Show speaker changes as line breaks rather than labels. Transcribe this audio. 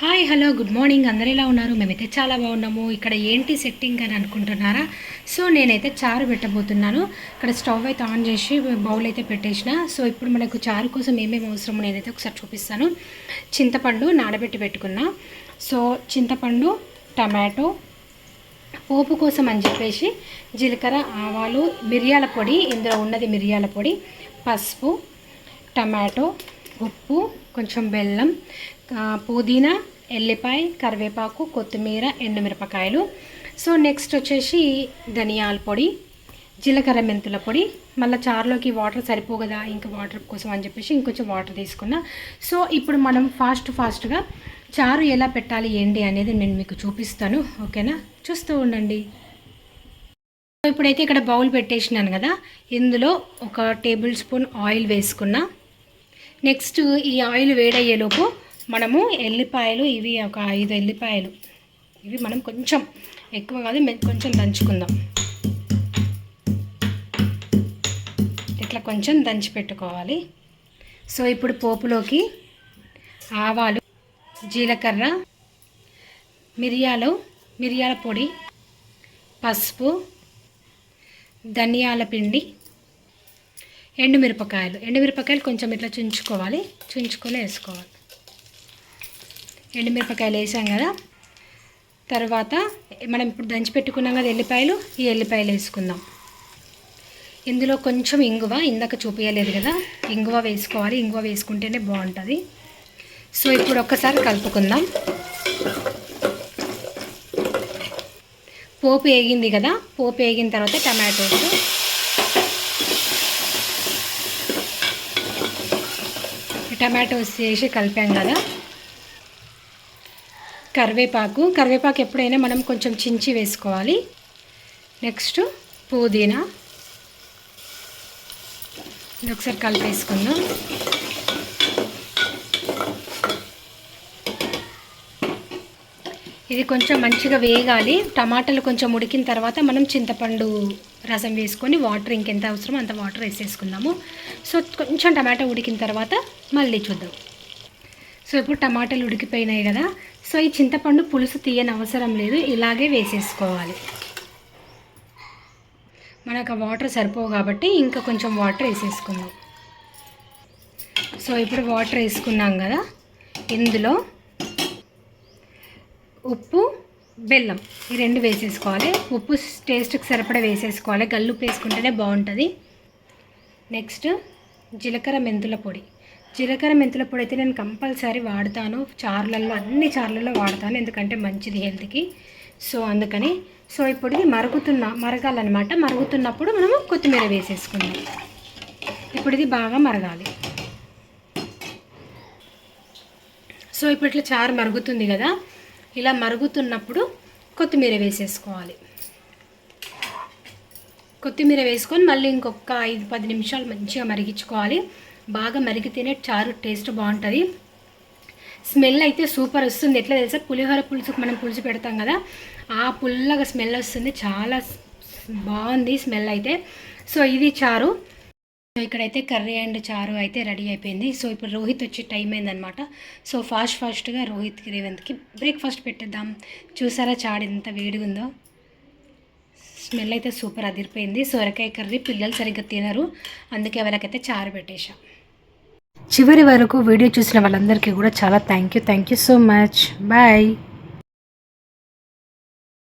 Hi hello good morning అందరు ఎలా ఉన్నారు? మేమైతే చాలా బాగున్నాము. ఇక్కడ ఏంటి సెట్టింగ్ అని అనుకుంటున్నారా? సో నేనైతే చారు పెట్టబోతున్నాను. ఇక్కడ స్టవ్ అయితే ఆన్ చేసి బౌల్ అయితే పెట్టేసిన. సో ఇప్పుడు మనకు చారు కోసం ఏమేమి అవసరమో నేనైతే ఒకసారి చూపిస్తాను. చింతపండు నానబెట్టి పెట్టుకున్నా. సో చింతపండు టమాటో పోపు కోసం అని చెప్పేసి జీలకర్ర ఆవాలు మిరియాల పొడి ఇందులో ఉన్నది మిరియాల పొడి పసుపు టమాటో ఉప్పు కొంచెం బెల్లం పుదీనా ఎల్లిపాయ కరివేపాకు కొత్తిమీర ఎండుమిరపకాయలు. సో నెక్స్ట్ వచ్చేసి ధనియాల పొడి జీలకర్ర మెంతుల పొడి. మళ్ళీ చారులోకి వాటర్ సరిపోగదా ఇంకా వాటర్ కోసం అని చెప్పేసి ఇంకొంచెం వాటర్ తీసుకున్నా. సో ఇప్పుడు మనం ఫాస్ట్ ఫాస్ట్గా చారు ఎలా పెట్టాలి ఏంటి అనేది నేను మీకు చూపిస్తాను. ఓకేనా? చూస్తూ ఉండండి. ఇప్పుడైతే ఇక్కడ బౌల్ పెట్టేసినాను కదా. ఇందులో ఒక టేబుల్ స్పూన్ ఆయిల్ వేసుకున్నా. నెక్స్ట్ ఈ ఆయిల్ వేడయ్యేలోపు మనము ఎల్లిపాయలు ఇవి ఒక ఐదు ఎల్లిపాయలు. ఇవి మనం కొంచెం ఎక్కువ కాదు కొంచెం దంచుకుందాం. ఇట్లా కొంచెం దంచి పెట్టుకోవాలి. సో ఇప్పుడు పోపులోకి ఆవాలు జీలకర్ర మిరియాలు మిరియాల పొడి పసుపు ధనియాల పిండి ఎండుమిరపకాయలు. ఎండుమిరపకాయలు కొంచెం ఇట్లా చుంచుకోవాలి. చుంచుకొని వేసుకోవాలి. ఎండుమిరపకాయలు వేసాం కదా. తర్వాత మనం ఇప్పుడు దంచి పెట్టుకున్నాం కదా ఎల్లిపాయలు. ఈ ఎల్లిపాయలు వేసుకుందాం. ఇందులో కొంచెం ఇంగువ. ఇందాక చూపించలేదు కదా. ఇంగువ వేసుకోవాలి. ఇంగువ వేసుకుంటేనే బాగుంటుంది. సో ఇప్పుడు ఒక్కసారి కలుపుకుందాం. పోపు వేగింది కదా. పోపు వేగిన తర్వాత టమాటోస్. టమాటోస్ వేసి కలిపాం కదా. కరివేపాకు కరివేపాకు ఎప్పుడైనా మనం కొంచెం చించి వేసుకోవాలి. నెక్స్ట్ పుదీనా. ఇది ఒకసారి కలిపేసుకుందాం. ఇది కొంచెం మంచిగా వేగాలి. టమాటాలు కొంచెం ఉడికిన తర్వాత మనం చింతపండు రసం వేసుకొని వాటర్ ఇంకెంత అవసరమో అంత వాటర్ వేసేసుకుందాము. సో కొంచెం టమాటా ఉడికిన తర్వాత మళ్ళీ చూద్దాం. సో ఇప్పుడు టమాటాలు ఉడికిపోయినాయి కదా. సో ఈ చింతపండు పులుసు తీయని అవసరం లేదు. ఇలాగే వేసేసుకోవాలి. మనకు ఆ వాటర్ సరిపోవు కాబట్టి ఇంకా కొంచెం వాటర్ వేసేసుకుందాం. సో ఇప్పుడు వాటర్ వేసుకున్నాం కదా. ఇందులో ఉప్పు బెల్లం ఈ రెండు వేసేసుకోవాలి. ఉప్పు టేస్ట్కి సరిపడా వేసేసుకోవాలి. గల్లుప్పు వేసుకుంటేనే బాగుంటుంది. నెక్స్ట్ జీలకర్ర మెంతుల పొడి. జీలకర్ర మెంతుల పొడి అయితే నేను కంపల్సరీ వాడతాను. చారులలో అన్ని చారులలో వాడతాను. ఎందుకంటే మంచిది హెల్త్కి సో అందుకని. సో ఇప్పుడు ఇది మరుగుతున్న మరగాలన్నమాట. మరుగుతున్నప్పుడు మనము కొత్తిమీర వేసేసుకుందాం. ఇప్పుడు ఇది బాగా మరగాలి. సో ఇప్పుడు ఇట్లా చారు మరుగుతుంది కదా. ఇలా మరుగుతున్నప్పుడు కొత్తిమీర వేసేసుకోవాలి. కొత్తిమీర వేసుకొని మళ్ళీ ఇంకొక ఐదు పది నిమిషాలు మంచిగా మరిగించుకోవాలి. బాగా మరిగితేనే చారు టేస్ట్ బాగుంటుంది. స్మెల్ అయితే సూపర్ వస్తుంది. ఎట్లా తెలుసా? పులిహోర పులుసుకు మనం పులుసు పెడతాం కదా ఆ పుల్లగా స్మెల్ వస్తుంది. చాలా బాగుంది స్మెల్ అయితే. సో ఇది చారు. సో ఇక్కడైతే కర్రీ అండ్ చారు అయితే రెడీ అయిపోయింది. సో ఇప్పుడు రోహిత్ వచ్చే టైం అయిందనమాట సో ఫాస్ట్ ఫాస్ట్గా రోహిత్ రేవంత్కి బ్రేక్ఫాస్ట్ పెట్టేద్దాం. చూసారా చాడు ఎంత వేడిగా ఉందో? స్మెల్ అయితే సూపర్ అదిరిపోయింది. సొరకాయ కర్రీ పిల్లలు సరిగ్గా తినరు. అందుకే వాళ్ళకైతే చారు పెట్టేశా. చివరి వరకు వీడియో చూసిన వాళ్ళందరికీ కూడా చాలా thank you thank you so much bye